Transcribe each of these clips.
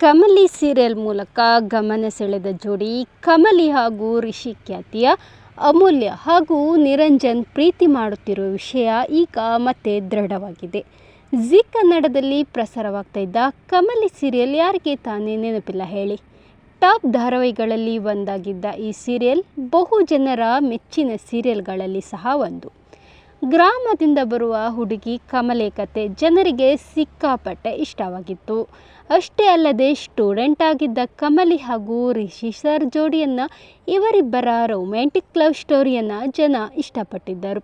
Kamali serial ಮೂಲಕ ಗಮನ ಸೆಳೆದ ಜೋಡಿ ಕಮಲಿ ಹಾಗೂ ರಿಷಿ ಖ್ಯಾತಿಯ ಅಮೂಲ್ಯ ಹಾಗೂ ನಿರಂಜನ್ ಪ್ರೀತಿ ಮಾಡುತ್ತಿರುವ ವಿಷಯ ಈಗ ಮತ್ತೆ ದೃಢವಾಗಿದೆ. ಜಿ ಕನ್ನಡದಲ್ಲಿ ಪ್ರಸಾರವಾಗ್ತಾ ಇದ್ದ ಕಮಲಿ ಸೀರಿಯಲ್ ಯಾರಿಗೆ ತಾನೇ ನೆನಪಿಲ್ಲ ಹೇಳಿ. ಟಾಪ್ ಧಾರಾವಾಹಿಗಳಲ್ಲಿ ಒಂದಾಗಿದ್ದ ಈ ಸೀರಿಯಲ್ ಬಹು ಜನರ ಮೆಚ್ಚಿನ ಸೀರಿಯಲ್ಗಳಲ್ಲಿ ಸಹ ಒಂದು. ಗ್ರಾಮದಿಂದ ಬರುವ ಹುಡುಗಿ ಕಮಲೆ ಕತೆ ಜನರಿಗೆ ಸಿಕ್ಕಾಪಟ್ಟೆ ಇಷ್ಟವಾಗಿತ್ತು. ಅಷ್ಟೇ ಅಲ್ಲದೆ ಸ್ಟೂಡೆಂಟ್ ಆಗಿದ್ದ ಕಮಲಿ ಹಾಗೂ ರಿಷಿ ಸರ್ ಜೋಡಿಯನ್ನು ಇವರಿಬ್ಬರ ರೊಮ್ಯಾಂಟಿಕ್ ಲವ್ ಸ್ಟೋರಿಯನ್ನು ಜನ ಇಷ್ಟಪಟ್ಟಿದ್ದರು.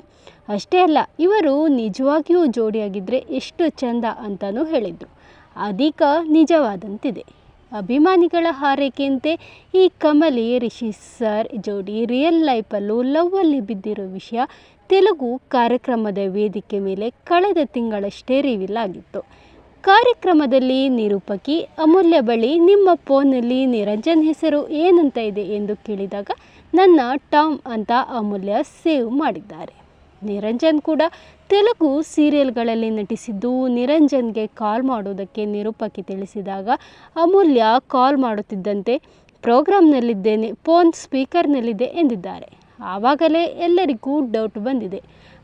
ಅಷ್ಟೇ ಅಲ್ಲ, ಇವರು ನಿಜವಾಗಿಯೂ ಜೋಡಿಯಾಗಿದ್ದರೆ ಎಷ್ಟು ಚೆಂದ ಅಂತಲೂ ಹೇಳಿದರು. ಅಧಿಕ ನಿಜವಾದಂತಿದೆ. ಅಭಿಮಾನಿಗಳ ಹಾರೈಕೆಯಂತೆ ಈ ಕಮಲಿ, ರಿಷಿ ಸರ್ ಜೋಡಿ ರಿಯಲ್ ಲೈಫಲ್ಲೂ ಲವ್ವಲ್ಲಿ ಬಿದ್ದಿರೋ ವಿಷಯ ತೆಲುಗು ಕಾರ್ಯಕ್ರಮದ ವೇದಿಕೆ ಮೇಲೆ ಕಳೆದ ತಿಂಗಳಷ್ಟೇ ರಿವೀಲ್ ಆಗಿತ್ತು. ಕಾರ್ಯಕ್ರಮದಲ್ಲಿ ನಿರೂಪಕಿ ಅಮೂಲ್ಯ ಬಳಿ ನಿಮ್ಮ ಫೋನಲ್ಲಿ ನಿರಂಜನ್ ಹೆಸರು ಏನಂತ ಇದೆ ಎಂದು ಕೇಳಿದಾಗ ನನ್ನ ಟಾಮ್ ಅಂತ ಅಮೂಲ್ಯ ಸೇವ್ ಮಾಡಿದ್ದಾರೆ. ನಿರಂಜನ್ ಕೂಡ ತೆಲುಗು ಸೀರಿಯಲ್ಗಳಲ್ಲಿ ನಟಿಸಿದ್ದು. ನಿರಂಜನ್ಗೆ ಕಾಲ್ ಮಾಡೋದಕ್ಕೆ ನಿರೂಪಕಿ ತಿಳಿಸಿದಾಗ, ಅಮೂಲ್ಯ ಕಾಲ್ ಮಾಡುತ್ತಿದ್ದಂತೆ ಪ್ರೋಗ್ರಾಮ್ನಲ್ಲಿದ್ದೇನೆ ಫೋನ್ ಸ್ಪೀಕರ್ನಲ್ಲಿದೆ ಎಂದಿದ್ದಾರೆ. ಆವಾಗಲೇ ಎಲ್ಲರಿಗೂ ಡೌಟ್ ಬಂದಿದೆ.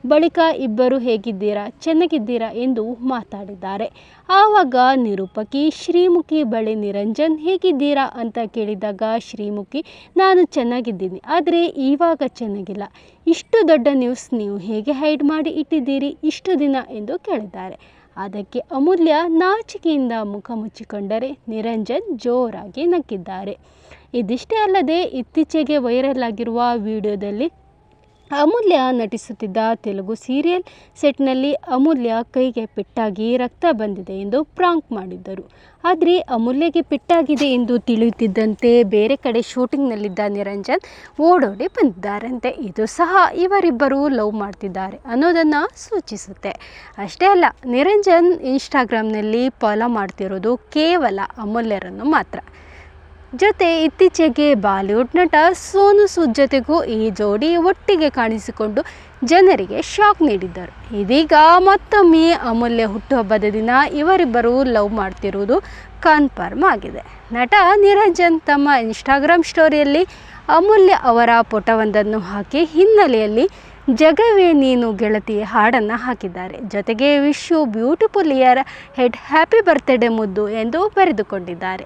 ಬಳಿಕ ಇಬ್ಬರು ಹೇಗಿದ್ದೀರಾ, ಚೆನ್ನಾಗಿದ್ದೀರಾ ಎಂದು ಮಾತಾಡಿದ್ದಾರೆ. ಆವಾಗ ನಿರೂಪಕಿ, ಶ್ರೀಮುಖಿ ಬಳಿ ನಿರಂಜನ್ ಹೇಗಿದ್ದೀರಾ ಅಂತ ಕೇಳಿದಾಗ, ಶ್ರೀಮುಖಿ, ನಾನು ಚೆನ್ನಾಗಿದ್ದೀನಿ, ಆದರೆ ಇವಾಗ ಚೆನ್ನಾಗಿಲ್ಲ. ಇಷ್ಟು ದೊಡ್ಡ ನ್ಯೂಸ್ ನೀವು ಹೇಗೆ ಹೈಡ್ ಮಾಡಿ ಇಟ್ಟಿದ್ದೀರಿ ಇಷ್ಟು ದಿನ ಎಂದು ಕೇಳಿದ್ದಾರೆ. ಅದಕ್ಕೆ ಅಮೂಲ್ಯ ನಾಚಿಕೆಯಿಂದ ಮುಖ ಮುಚ್ಚಿಕೊಂಡರೆ ನಿರಂಜನ್ ಜೋರಾಗಿ ನಕ್ಕಿದ್ದಾರೆ. ಇದಿಷ್ಟೇ ಅಲ್ಲದೆ ಇತ್ತೀಚೆಗೆ ವೈರಲ್ ಆಗಿರುವ ವಿಡಿಯೋದಲ್ಲಿ ಅಮೂಲ್ಯ ನಟಿಸುತ್ತಿದ್ದ ತೆಲುಗು ಸೀರಿಯಲ್ ಸೆಟ್ನಲ್ಲಿ ಅಮೂಲ್ಯ ಕೈಗೆ ಪೆಟ್ಟಾಗಿ ರಕ್ತ ಬಂದಿದೆ ಎಂದು ಪ್ರಾಂಕ್ ಮಾಡಿದ್ದರು. ಆದರೆ ಅಮೂಲ್ಯಗೆ ಪೆಟ್ಟಾಗಿದೆ ಎಂದು ತಿಳಿಯುತ್ತಿದ್ದಂತೆ ಬೇರೆ ಕಡೆ ಶೂಟಿಂಗ್ನಲ್ಲಿದ್ದ ನಿರಂಜನ್ ಓಡೋಡಿ ಬಂದಿದ್ದಾರಂತೆ. ಇದು ಸಹ ಇವರಿಬ್ಬರು ಲವ್ ಮಾಡ್ತಿದ್ದಾರೆ ಅನ್ನೋದನ್ನು ಸೂಚಿಸುತ್ತೆ. ಅಷ್ಟೇ ಅಲ್ಲ, ನಿರಂಜನ್ ಇನ್ಸ್ಟಾಗ್ರಾಮ್ನಲ್ಲಿ ಫಾಲೋ ಮಾಡ್ತಿರೋದು ಕೇವಲ ಅಮೂಲ್ಯರನ್ನು ಮಾತ್ರ. ಜೊತೆ ಇತ್ತೀಚೆಗೆ ಬಾಲಿವುಡ್ ನಟ ಸೋನು ಸೂದ್ ಜೊತೆಗೂ ಈ ಜೋಡಿ ಒಟ್ಟಿಗೆ ಕಾಣಿಸಿಕೊಂಡು ಜನರಿಗೆ ಶಾಕ್ ನೀಡಿದ್ದರು. ಇದೀಗ ಮತ್ತೊಮ್ಮೆ ಅಮೂಲ್ಯ ಹುಟ್ಟುಹಬ್ಬದ ದಿನ ಇವರಿಬ್ಬರು ಲವ್ ಮಾಡ್ತಿರುವುದು ಕನ್ಫರ್ಮ್ ಆಗಿದೆ. ನಟ ನಿರಂಜನ್ ತಮ್ಮ ಇನ್ಸ್ಟಾಗ್ರಾಮ್ ಸ್ಟೋರಿಯಲ್ಲಿ ಅಮೂಲ್ಯ ಅವರ ಫೋಟೋವೊಂದನ್ನು ಹಾಕಿ ಹಿನ್ನೆಲೆಯಲ್ಲಿ ಜಗವೇ ನೀನು ಗೆಳತಿ ಹಾಡನ್ನು ಹಾಕಿದ್ದಾರೆ. ಜೊತೆಗೆ wish you beautiful year head happy birthday ಮುದ್ದು ಎಂದು ಬರೆದುಕೊಂಡಿದ್ದಾರೆ.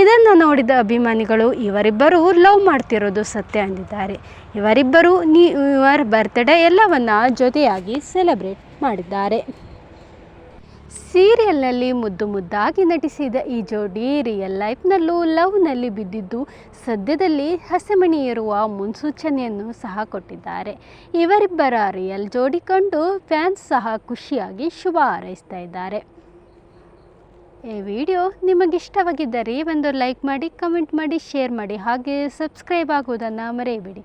ಇದನ್ನು ನೋಡಿದ ಅಭಿಮಾನಿಗಳು, ಇವರಿಬ್ಬರು ಲವ್ ಮಾಡ್ತಿರೋದು ಸತ್ಯ ಅಂದಿದ್ದಾರೆ ಇವರಿಬ್ಬರು ನೀ ಇಯರ್ ಬರ್ತ್ಡೇ ಎಲ್ಲವನ್ನ ಜೊತೆಯಾಗಿ ಸೆಲೆಬ್ರೇಟ್ ಮಾಡಿದ್ದಾರೆ. ಸೀರಿಯಲ್ನಲ್ಲಿ ಮುದ್ದು ಮುದ್ದಾಗಿ ನಟಿಸಿದ ಈ ಜೋಡಿ ರಿಯಲ್ ಲೈಫ್ನಲ್ಲೂ ಲವ್ನಲ್ಲಿ ಬಿದ್ದಿದ್ದು, ಸದ್ಯದಲ್ಲಿ ಹಸೆಮಣಿ ಇರುವ ಮುನ್ಸೂಚನೆಯನ್ನು ಸಹ ಕೊಟ್ಟಿದ್ದಾರೆ. ಇವರಿಬ್ಬರ ರಿಯಲ್ ಜೋಡಿ ಕಂಡು ಫ್ಯಾನ್ಸ್ ಸಹ ಖುಷಿಯಾಗಿ ಶುಭ ಹಾರೈಸ್ತಾ ಇದ್ದಾರೆ. ಈ ವಿಡಿಯೋ ನಿಮಗಿಷ್ಟವಾಗಿದ್ದರೆ ಒಂದು ಲೈಕ್ ಮಾಡಿ, ಕಮೆಂಟ್ ಮಾಡಿ, ಶೇರ್ ಮಾಡಿ, ಹಾಗೆ ಸಬ್ಸ್ಕ್ರೈಬ್ ಆಗುವುದನ್ನು ಮರೆಯಬೇಡಿ.